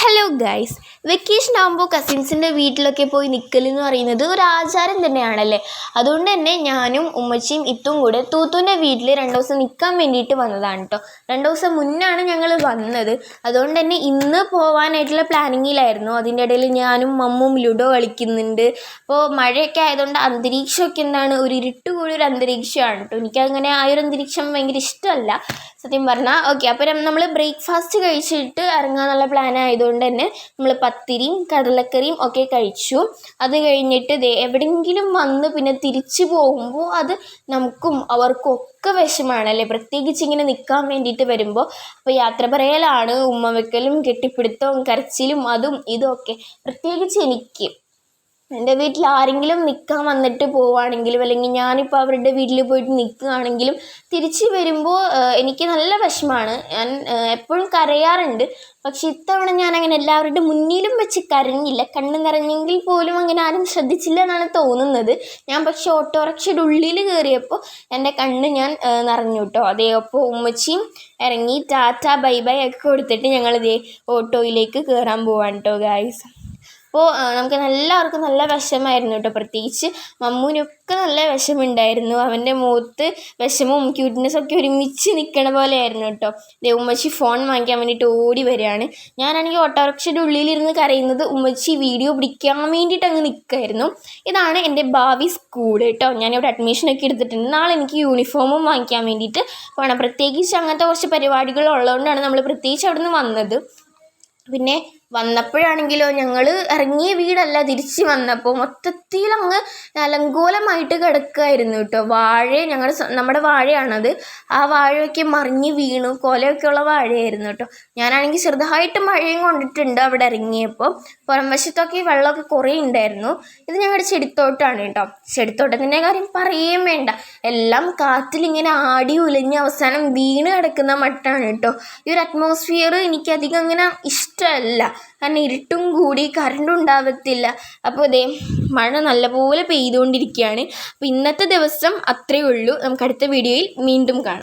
Hello guys vacation ആകുമ്പോൾ കസിൻസിന്റെ വീട്ടിലൊക്കെ പോയി നിൽക്കൽ എന്ന് പറയുന്നത് ഒരു ആചാരം തന്നെയാണല്ലേ? അതുകൊണ്ട് തന്നെ ഞാനും ഉമ്മച്ചിയും ഇത്തും കൂടെ തൂത്തുവിന്റെ വീട്ടിൽ രണ്ട് ദിവസം നിൽക്കാൻ വേണ്ടിയിട്ട് വന്നതാണ് കേട്ടോ രണ്ട് ദിവസം മുന്നാണ് ഞങ്ങൾ വന്നത്. അതുകൊണ്ട് തന്നെ ഇന്ന് പോകാനായിട്ടുള്ള പ്ലാനിങ്ങിലായിരുന്നു അതിന്റെ ഇടയിൽ ഞാനും മമ്മും ലുഡോ കളിക്കുന്നുണ്ട്. അപ്പോൾ മഴയൊക്കെ ആയതുകൊണ്ട് അന്തരീക്ഷമൊക്കെ എന്താണ് ഒരു ഇരുട്ട് കൂടി ഒരു അന്തരീക്ഷമാണ് കേട്ടോ എനിക്കങ്ങനെ ആ ഒരു അന്തരീക്ഷം ഭയങ്കര ഇഷ്ടമല്ല. സത്യം പറഞ്ഞാൽ ഓക്കെ അപ്പം നമ്മൾ ബ്രേക്ക്ഫാസ്റ്റ് കഴിച്ചിട്ട് ഇറങ്ങാന്നുള്ള പ്ലാൻ ആയതുകൊണ്ട് തന്നെ നമ്മൾ പത്തിരിയും കടലക്കറിയും ഒക്കെ കഴിച്ചു. അത് കഴിഞ്ഞിട്ട് ദേ എവിടെയെങ്കിലും വന്ന് പിന്നെ തിരിച്ചു പോകുമ്പോൾ അത് നമുക്കും അവർക്കും ഒക്കെ വിഷമാണല്ലേ? പ്രത്യേകിച്ച് ഇങ്ങനെ നിൽക്കാൻ വേണ്ടിയിട്ട് വരുമ്പോൾ അപ്പോൾ യാത്ര പറയലാണ് ഉമ്മ വെക്കലും കെട്ടിപ്പിടുത്തവും കരച്ചിലും അതും ഇതൊക്കെ പ്രത്യേകിച്ച് എനിക്ക് എന്റെ വീട്ടിൽ ആരെങ്കിലും നിൽക്കാൻ വന്നിട്ട് പോവുകയാണെങ്കിലും അല്ലെങ്കിൽ ഞാനിപ്പോൾ അവരുടെ വീട്ടിൽ പോയിട്ട് നിൽക്കുകയാണെങ്കിലും തിരിച്ച് വരുമ്പോൾ എനിക്ക് നല്ല വിഷമമാണ് ഞാൻ എപ്പോഴും കരയാറുണ്ട്. പക്ഷെ ഇത്തവണ ഞാൻ അങ്ങനെ എല്ലാവരുടെ മുന്നിലും വെച്ച് കരഞ്ഞില്ല. കണ്ണ് നിറഞ്ഞെങ്കിൽ പോലും അങ്ങനെ ആരും ശ്രദ്ധിച്ചില്ല എന്നാണ് തോന്നുന്നത്. ഞാൻ പക്ഷേ ഓട്ടോറിക്ഷയുടെ ഉള്ളിൽ കയറിയപ്പോൾ എന്റെ കണ്ണ് ഞാൻ നിറഞ്ഞു കേട്ടോ അതേ അപ്പോൾ ഉമ്മച്ചിയും ഇറങ്ങി ടാറ്റ ബൈ ബൈ ഒക്കെ കൊടുത്തിട്ട് ഞങ്ങളിതേ ഓട്ടോയിലേക്ക് കയറാൻ പോവാണ് കേട്ടോ ഗായ്സ് അപ്പോൾ നമുക്ക് എല്ലാവർക്കും നല്ല വിഷമമായിരുന്നു കേട്ടോ. പ്രത്യേകിച്ച് മമ്മൂനൊക്കെ നല്ല വിഷമമുണ്ടായിരുന്നു അവന്റെ മുഖത്ത് വിഷമവും ക്യൂട്ട്നെസ്സൊക്കെ ഒരുമിച്ച് നിൽക്കണ പോലെയായിരുന്നു കേട്ടോ. ദേ ഉമ്മച്ചി ഫോൺ വാങ്ങിക്കാൻ വേണ്ടിയിട്ട് ഓടി വരികയാണ്. ഞാനാണെങ്കിൽ ഓട്ടോറിക്ഷയുടെ ഉള്ളിലിരുന്ന് കരയുന്നത് ഉമ്മച്ചി വീഡിയോ പിടിക്കാൻ വേണ്ടിയിട്ട് അങ്ങ് നിൽക്കുമായിരുന്നു ഇതാണ് എന്റെ ഭാവി സ്കൂൾ കേട്ടോ. ഞാനിവിടെ അഡ്മിഷനൊക്കെ എടുത്തിട്ടുണ്ട്. നാളെ എനിക്ക് യൂണിഫോമും വാങ്ങിക്കാൻ വേണ്ടിയിട്ട് പോകണം പ്രത്യേകിച്ച് അങ്ങനത്തെ കുറച്ച് പരിപാടികൾ ഉള്ളതുകൊണ്ടാണ് നമ്മൾ പ്രത്യേകിച്ച് അവിടെ നിന്ന് വന്നത്. പിന്നെ വന്നപ്പോഴാണെങ്കിലോ ഞങ്ങൾ ഇറങ്ങിയ വീടല്ല തിരിച്ച് വന്നപ്പോൾ മൊത്തത്തിൽ അങ്ങ് അലങ്കോലമായിട്ട് കിടക്കുകയായിരുന്നു കേട്ടോ. വാഴ ഞങ്ങളുടെ നമ്മുടെ വാഴയാണത്. ആ വാഴയൊക്കെ മറിഞ്ഞ് വീണു. കൊലയൊക്കെ ഉള്ള വാഴയായിരുന്നു കേട്ടോ. ഞാനാണെങ്കിൽ ചെറുതായിട്ട് മഴയും കൊണ്ടിട്ടുണ്ട് അവിടെ ഇറങ്ങിയപ്പോൾ പുറം വശത്തൊക്കെ വെള്ളമൊക്കെ കുറേ ഉണ്ടായിരുന്നു. ഇത് ഞങ്ങളുടെ ചെടിത്തോട്ടമാണ് കേട്ടോ. ചെടിത്തോട്ടത്തിന്റെ കാര്യം പറയുകയും വേണ്ട. എല്ലാം കാറ്റിലിങ്ങനെ ആടി ഉലഞ്ഞ് അവസാനം വീണ് കിടക്കുന്ന മട്ടാണ് കേട്ടോ. ഈ ഒരു അറ്റ്മോസ്ഫിയർ എനിക്കധികം അങ്ങനെ ഇഷ്ടമല്ല കാരണം ഇരുട്ടും കൂടി കറണ്ടും ഉണ്ടാവത്തില്ല. അപ്പോൾ ഇതേ മഴ നല്ലപോലെ പെയ്തുകൊണ്ടിരിക്കുകയാണ്. അപ്പോൾ ഇന്നത്തെ ദിവസം അത്രയേ ഉള്ളൂ. നമുക്ക് അടുത്ത വീഡിയോയിൽ വീണ്ടും കാണാം.